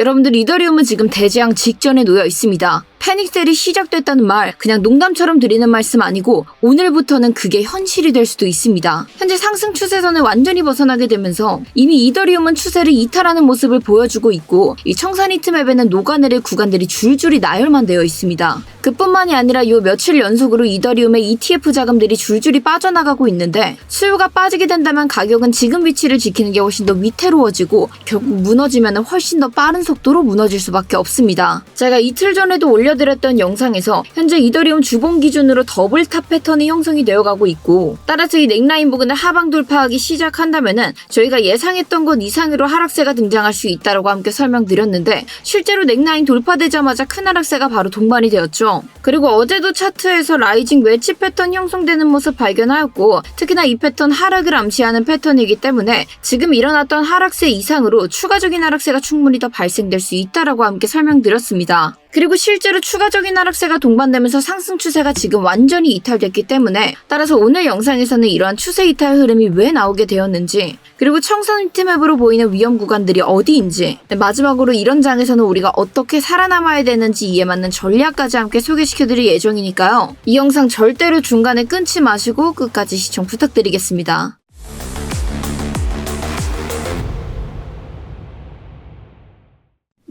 여러분들 이더리움은 지금 대재앙 직전에 놓여 있습니다. 패닉셀이 시작됐다는 말 그냥 농담처럼 드리는 말씀 아니고 오늘부터는 그게 현실이 될 수도 있습니다. 현재 상승 추세선을 완전히 벗어나게 되면서 이미 이더리움은 추세를 이탈하는 모습을 보여주고 있고 이 청산 히트맵에는 녹아내릴 구간들이 줄줄이 나열만 되어 있습니다. 그뿐만이 아니라 요 며칠 연속으로 이더리움의 ETF 자금들이 줄줄이 빠져나가고 있는데 수요가 빠지게 된다면 가격은 지금 위치를 지키는 게 훨씬 더 위태로워지고 결국 무너지면 훨씬 더 빠른 속도로 무너질 수밖에 없습니다. 제가 이틀 전에도 올려드렸던 영상에서 현재 이더리움 주봉 기준으로 더블 탑 패턴이 형성이 되어가고 있고 따라서 이 넥라인 부근을 하방 돌파하기 시작한다면은 저희가 예상했던 것 이상으로 하락세가 등장할 수 있다라고 함께 설명드렸는데 실제로 넥라인 돌파되자마자 큰 하락세가 바로 동반이 되었죠. 그리고 어제도 차트에서 라이징 웨지 패턴 형성되는 모습 발견하였고 특히나 이 패턴 하락을 암시하는 패턴이기 때문에 지금 일어났던 하락세 이상으로 추가적인 하락세가 충분히 더 발생될 수 있다라고 함께 설명드렸습니다. 그리고 실제로 추가적인 하락세가 동반되면서 상승 추세가 지금 완전히 이탈됐기 때문에 따라서 오늘 영상에서는 이러한 추세 이탈 흐름이 왜 나오게 되었는지 그리고 청선 히트맵으로 보이는 위험 구간들이 어디인지 네, 마지막으로 이런 장에서는 우리가 어떻게 살아남아야 되는지 이에 맞는 전략까지 함께 소개시켜드릴 예정이니까요. 이 영상 절대로 중간에 끊지 마시고 끝까지 시청 부탁드리겠습니다.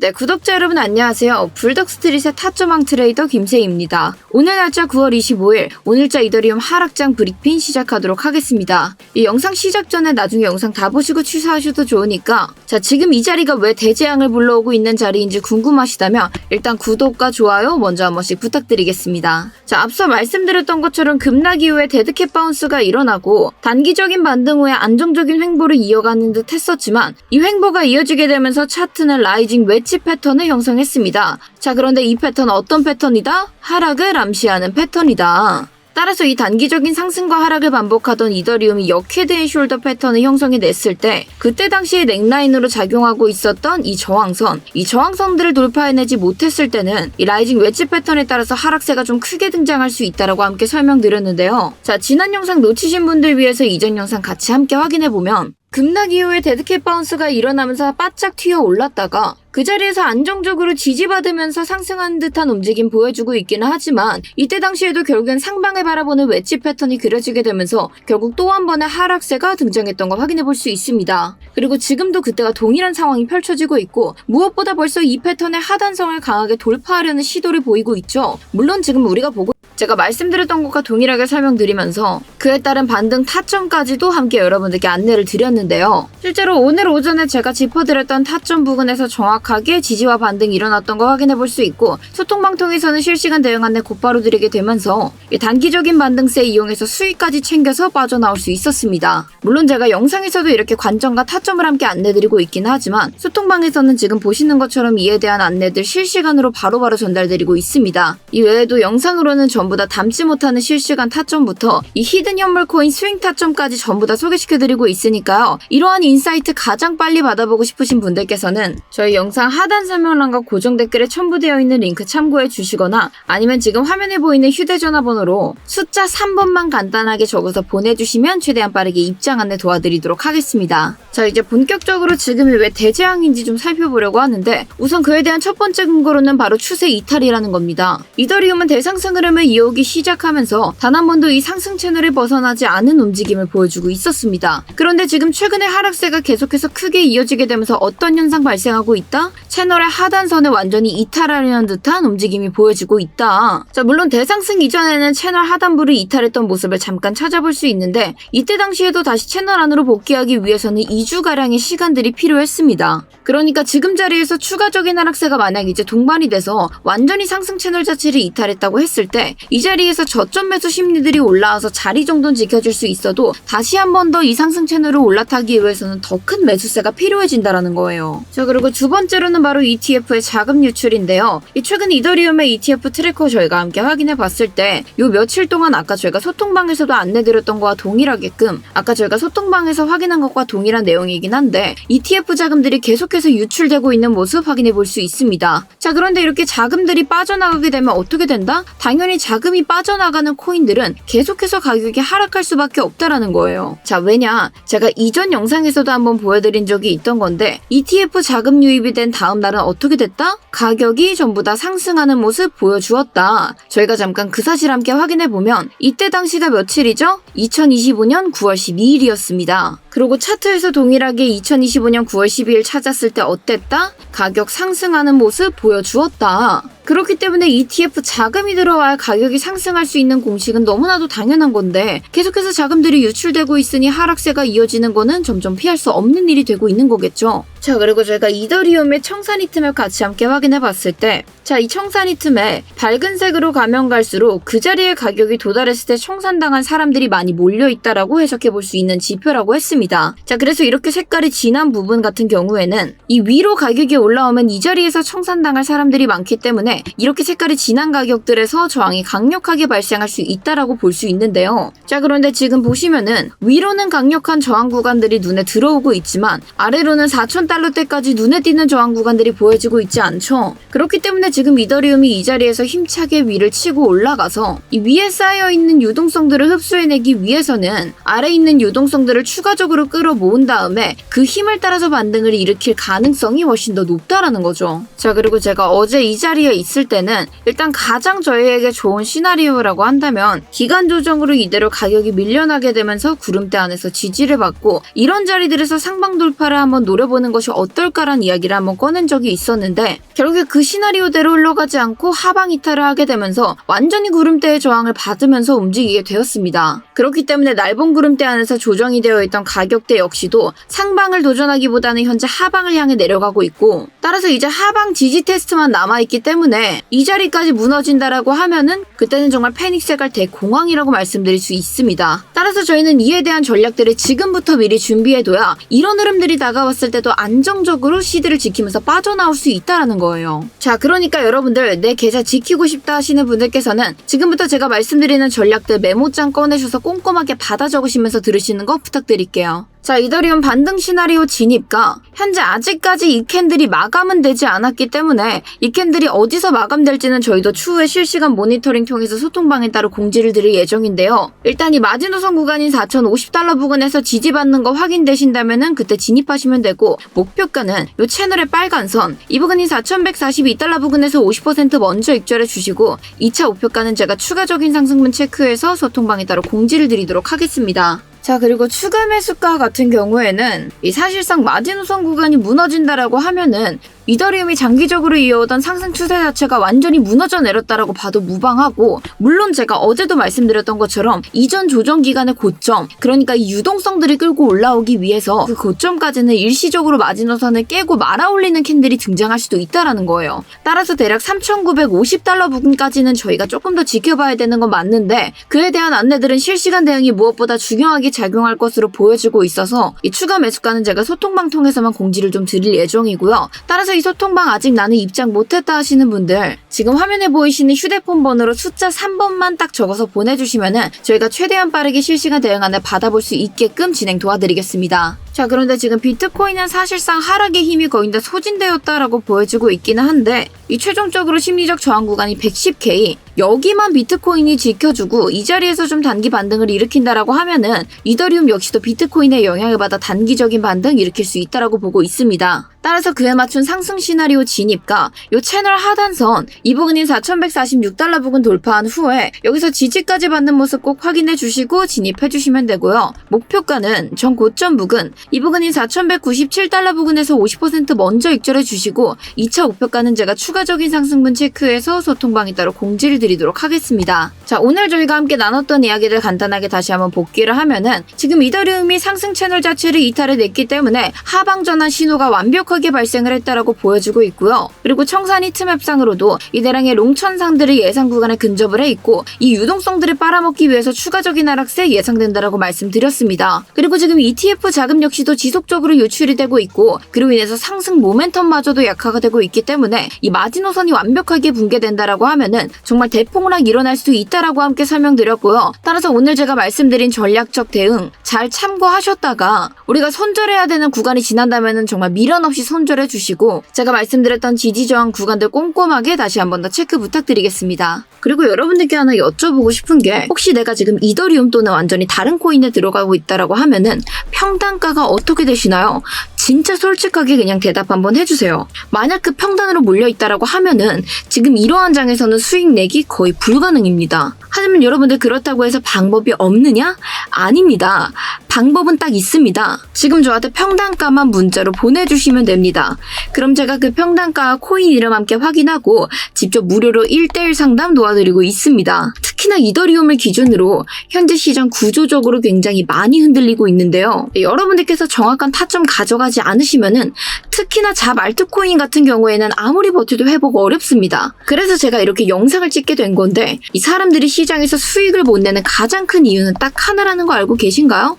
네, 구독자 여러분 안녕하세요. 불덕스트릿의 타조망 트레이더 김세희입니다. 오늘 날짜 9월 25일, 오늘자 이더리움 하락장 브리핑 시작하도록 하겠습니다. 이 영상 시작 전에 나중에 영상 다 보시고 취소하셔도 좋으니까 자, 지금 이 자리가 왜 대재앙을 불러오고 있는 자리인지 궁금하시다면 일단 구독과 좋아요 먼저 한 번씩 부탁드리겠습니다. 자, 앞서 말씀드렸던 것처럼 급락 이후에 데드캣 바운스가 일어나고 단기적인 반등 후에 안정적인 횡보를 이어가는 듯 했었지만 이 횡보가 이어지게 되면서 차트는 라이징 웨지 패턴을 형성했습니다. 자, 그런데 이 패턴 어떤 패턴이다? 하락을 암시하는 패턴이다. 따라서 이 단기적인 상승과 하락을 반복하던 이더리움이 역헤드의 숄더 패턴을 형성해냈을 때 그때 당시에 넥라인으로 작용하고 있었던 이 저항선 이 저항선들을 돌파해내지 못했을 때는 이 라이징 웨지 패턴에 따라서 하락세가 좀 크게 등장할 수 있다라고 함께 설명드렸는데요. 자 지난 영상 놓치신 분들 위해서 이전 영상 같이 함께 확인해보면 급락 이후에 데드캣 바운스가 일어나면서 바짝 튀어 올랐다가 그 자리에서 안정적으로 지지받으면서 상승하는 듯한 움직임 보여주고 있기는 하지만 이때 당시에도 결국엔 상방을 바라보는 웨지 패턴이 그려지게 되면서 결국 또 한 번의 하락세가 등장했던 걸 확인해 볼 수 있습니다. 그리고 지금도 그때가 동일한 상황이 펼쳐지고 있고 무엇보다 벌써 이 패턴의 하단성을 강하게 돌파하려는 시도를 보이고 있죠. 물론 지금 우리가 보고 제가 말씀드렸던 것과 동일하게 설명드리면서 그에 따른 반등 타점까지도 함께 여러분들께 안내를 드렸는데요. 실제로 오늘 오전에 제가 짚어드렸던 타점 부근에서 정확하게 지지와 반등이 일어났던 거 확인해 볼 수 있고 소통방통에서는 실시간 대응 안내 곧바로 드리게 되면서 단기적인 반등세 이용해서 수익까지 챙겨서 빠져나올 수 있었습니다. 물론 제가 영상에서도 이렇게 관점과 타점을 함께 안내드리고 있긴 하지만 소통방에서는 지금 보시는 것처럼 이에 대한 안내들 실시간으로 바로바로 전달드리고 있습니다. 이 외에도 영상으로는 전부 다 담지 못하는 실시간 타점부터 이 히든 현물 코인 스윙 타점까지 전부 다 소개시켜드리고 있으니까요. 이러한 인사이트 가장 빨리 받아보고 싶으신 분들께서는 저희 영상 하단 설명란과 고정 댓글에 첨부되어 있는 링크 참고해 주시거나 아니면 지금 화면에 보이는 휴대전화 번호로 숫자 3번만 간단하게 적어서 보내주시면 최대한 빠르게 입장 안내 도와드리도록 하겠습니다. 자 이제 본격적으로 지금이 왜 대재앙인지 좀 살펴보려고 하는데 우선 그에 대한 첫 번째 근거로는 바로 추세 이탈이라는 겁니다. 이더리움은 대상승 흐름을 이어 오기 시작하면서 단 한 번도 이 상승 채널을 벗어나지 않은 움직임을 보여주고 있었습니다. 그런데 지금 최근에 하락세가 계속해서 크게 이어지게 되면서 어떤 현상 발생하고 있다? 채널의 하단선을 완전히 이탈하려는 듯한 움직임이 보여지고 있다. 자, 물론 대상승 이전에는 채널 하단부를 이탈했던 모습을 잠깐 찾아볼 수 있는데 이때 당시에도 다시 채널 안으로 복귀하기 위해서는 2주가량의 시간들이 필요했습니다. 그러니까 지금 자리에서 추가적인 하락세가 만약 이제 동반이 돼서 완전히 상승 채널 자체를 이탈했다고 했을 때이 자리에서 저점 매수 심리들이 올라와서 자리 정도는 지켜줄 수 있어도 다시 한 번 더 이 상승 채널을 올라타기 위해서는 더 큰 매수세가 필요해진다라는 거예요. 자 그리고 두 번째로는 바로 ETF의 자금 유출인데요. 이 최근 이더리움의 ETF 트래커 저희가 함께 확인해 봤을 때 요 며칠 동안 아까 저희가 소통방에서도 안내드렸던 거와 동일하게끔 아까 저희가 소통방에서 확인한 것과 동일한 내용이긴 한데 ETF 자금들이 계속해서 유출되고 있는 모습 확인해 볼 수 있습니다. 자, 그런데 이렇게 자금들이 빠져나가게 되면 어떻게 된다? 당연히 자금이 빠져나가는 코인들은 계속해서 가격이 하락할 수밖에 없다라는 거예요. 자, 왜냐? 제가 이전 영상에서도 한번 보여드린 적이 있던 건데 ETF 자금 유입이 된 다음 날은 어떻게 됐다? 가격이 전부 다 상승하는 모습 보여주었다. 저희가 잠깐 그 사실 함께 확인해 보면 이때 당시가 며칠이죠? 2025년 9월 12일이었습니다. 그리고 차트에서 동일하게 2025년 9월 12일 찾았을 때 어땠다? 가격 상승하는 모습 보여주었다. 그렇기 때문에 ETF 자금이 들어와야 가격이 상승할 수 있는 공식은 너무나도 당연한 건데 계속해서 자금들이 유출되고 있으니 하락세가 이어지는 거는 점점 피할 수 없는 일이 되고 있는 거겠죠. 자 그리고 저희가 이더리움의 청산 이 틈을 같이 함께 확인해 봤을 때 자 이 청산 이 틈에 밝은 색으로 가면 갈수록 그 자리에 가격이 도달했을 때 청산당한 사람들이 많이 몰려 있다라고 해석해 볼 수 있는 지표라고 했습니다. 자 그래서 이렇게 색깔이 진한 부분 같은 경우에는 이 위로 가격이 올라오면 이 자리에서 청산당할 사람들이 많기 때문에 이렇게 색깔이 진한 가격들에서 저항이 강력하게 발생할 수 있다라고 볼 수 있는데요. 자 그런데 지금 보시면은 위로는 강력한 저항 구간들이 눈에 들어오고 있지만 아래로는 4,000 달러대까지 눈에 띄는 저항 구간들이 보여지고 있지 않죠. 그렇기 때문에 지금 이더리움이 이 자리에서 힘차게 위를 치고 올라가서 이 위에 쌓여 있는 유동성들을 흡수해내기 위해서는 아래 있는 유동성들을 추가적으로 끌어모은 다음에 그 힘을 따라서 반등을 일으킬 가능성이 훨씬 더 높다라는 거죠. 자 그리고 제가 어제 이 자리에 있을 때는 일단 가장 저희에게 좋은 시나리오라고 한다면 기간 조정으로 이대로 가격이 밀려나게 되면서 구름대 안에서 지지를 받고 이런 자리들에서 상방 돌파를 한번 노려보는 것이 어떨까란 이야기를 한번 꺼낸 적이 있었는데 결국에 그 시나리오대로 흘러가지 않고 하방 이탈을 하게 되면서 완전히 구름대의 저항을 받으면서 움직이게 되었습니다. 그렇기 때문에 날본 구름대 안에서 조정이 되어 있던 가격대 역시도 상방을 도전하기보다는 현재 하방을 향해 내려가고 있고 따라서 이제 하방 지지 테스트만 남아있기 때문에 이 자리까지 무너진다라고 하면은 그때는 정말 패닉 색깔 대공황이라고 말씀드릴 수 있습니다. 따라서 저희는 이에 대한 전략들을 지금부터 미리 준비해둬야 이런 흐름들이 다가왔을 때도 안 정적으로 시드를 지키면서 빠져나올 수 있다라는 거예요. 자, 그러니까 여러분들 내 계좌 지키고 싶다 하시는 분들께서는 지금부터 제가 말씀드리는 전략들 메모장 꺼내셔서 꼼꼼하게 받아 적으시면서 들으시는 거 부탁드릴게요. 자, 이더리움 반등 시나리오 진입가. 현재 아직까지 이 캔들이 마감은 되지 않았기 때문에 이 캔들이 어디서 마감될지는 저희도 추후에 실시간 모니터링 통해서 소통방에 따라 공지를 드릴 예정인데요. 일단 이 마지노선 구간인 4,050달러 부근에서 지지받는 거 확인되신다면은 그때 진입하시면 되고 목표가는 이 채널의 빨간 선, 이 부근인 4,142달러 부근에서 50% 먼저 입절해 주시고 2차 목표가는 제가 추가적인 상승분 체크해서 소통방에 따라 공지를 드리도록 하겠습니다. 자, 그리고 추가 매수가 같은 경우에는 이 사실상 마지노선 구간이 무너진다라고 하면은 이더리움이 장기적으로 이어오던 상승 추세 자체가 완전히 무너져 내렸다라고 봐도 무방하고 물론 제가 어제도 말씀드렸던 것처럼 이전 조정 기간의 고점 그러니까 이 유동성들이 끌고 올라오기 위해서 그 고점까지는 일시적으로 마지노선을 깨고 말아올리는 캔들이 등장할 수도 있다라는 거예요. 따라서 대략 3,950달러 부근까지는 저희가 조금 더 지켜봐야 되는 건 맞는데 그에 대한 안내들은 실시간 대응이 무엇보다 중요하게 작용할 것으로 보여지고 있어서 이 추가 매수가는 제가 소통방 통해서만 공지를 좀 드릴 예정이고요. 따라서 이 소통방 아직 나는 입장 못했다 하시는 분들 지금 화면에 보이시는 휴대폰 번호로 숫자 3번만 딱 적어서 보내주시면은 저희가 최대한 빠르게 실시간 대응안을 받아볼 수 있게끔 진행 도와드리겠습니다. 자 그런데 지금 비트코인은 사실상 하락의 힘이 거의 다 소진되었다라고 보여지고 있기는 한데 이 최종적으로 심리적 저항 구간이 110K 여기만 비트코인이 지켜주고 이 자리에서 좀 단기 반등을 일으킨다라고 하면은 이더리움 역시도 비트코인의 영향을 받아 단기적인 반등 일으킬 수 있다라고 보고 있습니다. 따라서 그에 맞춘 상승 시나리오 진입과 요 채널 하단선 이 부근인 4,146달러 부근 돌파한 후에 여기서 지지까지 받는 모습 꼭 확인해 주시고 진입해 주시면 되고요. 목표가는 전 고점 부근 이 부근인 4,197달러 부근에서 50% 먼저 입절해 주시고 2차 목표가는 제가 추가적인 상승분 체크해서 소통방에 따라 공지를 드리도록 하겠습니다. 자 오늘 저희가 함께 나눴던 이야기를 간단하게 다시 한번 복기를 하면은 지금 이더리움이 상승 채널 자체를 이탈해 냈기 때문에 하방 전환 신호가 완벽 완벽하게 발생을 했다라고 보여주고 있고요. 그리고 청산 히트맵상으로도 이 대량의 롱천상들이 예상 구간에 근접을 해 있고 이 유동성들을 빨아먹기 위해서 추가적인 하락세 예상된다라고 말씀드렸습니다. 그리고 지금 ETF 자금 역시도 지속적으로 유출이 되고 있고 그로 인해서 상승 모멘텀마저도 약화가 되고 있기 때문에 이 마지노선이 완벽하게 붕괴된다라고 하면은 정말 대폭락 일어날 수도 있다라고 함께 설명드렸고요. 따라서 오늘 제가 말씀드린 전략적 대응 잘 참고하셨다가 우리가 손절해야 되는 구간이 지난다면은 정말 미련 없이 손절해 주시고 제가 말씀드렸던 지지 저항 구간들 꼼꼼하게 다시 한 번 더 체크 부탁드리겠습니다. 그리고 여러분들께 하나 여쭤보고 싶은 게 혹시 내가 지금 이더리움 또는 완전히 다른 코인에 들어가고 있다라고 하면은 평단가가 어떻게 되시나요? 진짜 솔직하게 그냥 대답 한번 해주세요. 만약 그 평단으로 몰려있다라고 하면은 지금 이러한 장에서는 수익 내기 거의 불가능입니다. 하지만 여러분들 그렇다고 해서 방법이 없느냐? 아닙니다. 방법은 딱 있습니다. 지금 저한테 평단가만 문자로 보내주시면 됩니다. 그럼 제가 그 평단가와 코인 이름 함께 확인하고 직접 무료로 1대1 상담 도와드리고 있습니다. 특히나 이더리움을 기준으로 현재 시장 구조적으로 굉장히 많이 흔들리고 있는데요. 여러분들께서 정확한 타점 가져가지 않으시면은 특히나 잡 알트코인 같은 경우에는 아무리 버텨도 회복 어렵습니다. 그래서 제가 이렇게 영상을 찍게 된 건데 이 사람들이 시장에서 수익을 못 내는 가장 큰 이유는 딱 하나라는 거 알고 계신가요?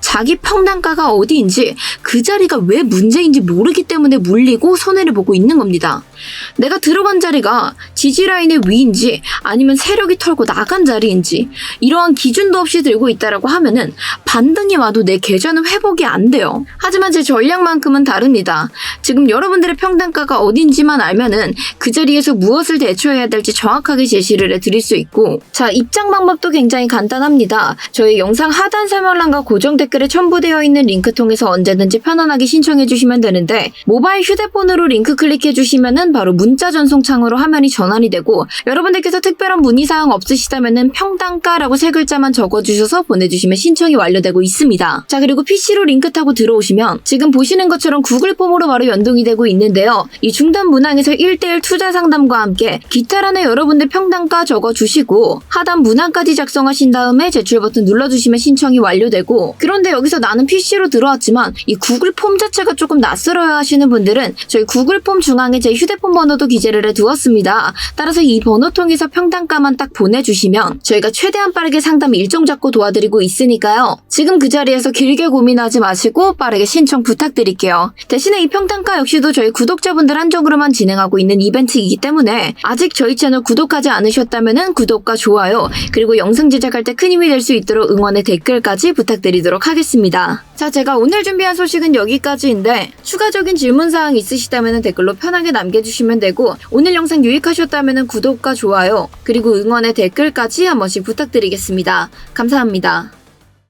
자기 평단가가 어디인지 그 자리가 왜 문제인지 모르기 때문에 물리고 손해를 보고 있는 겁니다. 내가 들어간 자리가 지지라인의 위인지 아니면 세력이 털고 나간 자리인지 이러한 기준도 없이 들고 있다라고 하면은 반등이 와도 내 계좌는 회복이 안 돼요. 하지만 제 전략만큼은 다릅니다. 지금 여러분들의 평단가가 어딘지만 알면은 그 자리에서 무엇을 대처해야 될지 정확하게 제시를 해드릴 수 있고 자 입장 방법도 굉장히 간단합니다. 저희 영상 하단 설명란과 고정 댓글에 첨부되어 있는 링크 통해서 언제든지 편안하게 신청해 주시면 되는데 모바일 휴대폰으로 링크 클릭해 주시면은 바로 문자 전송 창으로 화면이 전환이 되고 여러분들께서 특별한 문의 사항 없으시다면은 평단가라고 세 글자만 적어 주셔서 보내 주시면 신청이 완료되고 있습니다. 자 그리고 PC로 링크 타고 들어오시면 지금 보시는 것처럼 구글 폼으로 바로 연동이 되고 있는데요. 이 중단 문항에서 1대1 투자 상담과 함께 기타란에 여러분들 평단가 적어 주시고 하단 문항까지 작성하신 다음에 제출 버튼 눌러 주시면 신청이 완료되고 그런데 여기서 나는 PC로 들어왔지만 이 구글 폼 자체가 조금 낯설어야 하시는 분들은 저희 구글 폼 중앙에 제 휴대폰 번호도 기재를 해두었습니다. 따라서 이 번호 통해서 평단가만 딱 보내주시면 저희가 최대한 빠르게 상담 일정 잡고 도와드리고 있으니까요. 지금 그 자리에서 길게 고민하지 마시고 빠르게 신청 부탁드릴게요. 대신에 이 평단가 역시도 저희 구독자분들 한정으로만 진행하고 있는 이벤트이기 때문에 아직 저희 채널 구독하지 않으셨다면 구독과 좋아요 그리고 영상 제작할 때 큰 힘이 될 수 있도록 응원의 댓글까지 부탁드리도록 하겠습니다. 자, 제가 오늘 준비한 소식은 여기까지인데 추가적인 질문사항 있으시다면 댓글로 편하게 남겨주시면 되고 오늘 영상 유익하셨다면 구독과 좋아요 그리고 응원의 댓글까지 한 번씩 부탁드리겠습니다. 감사합니다.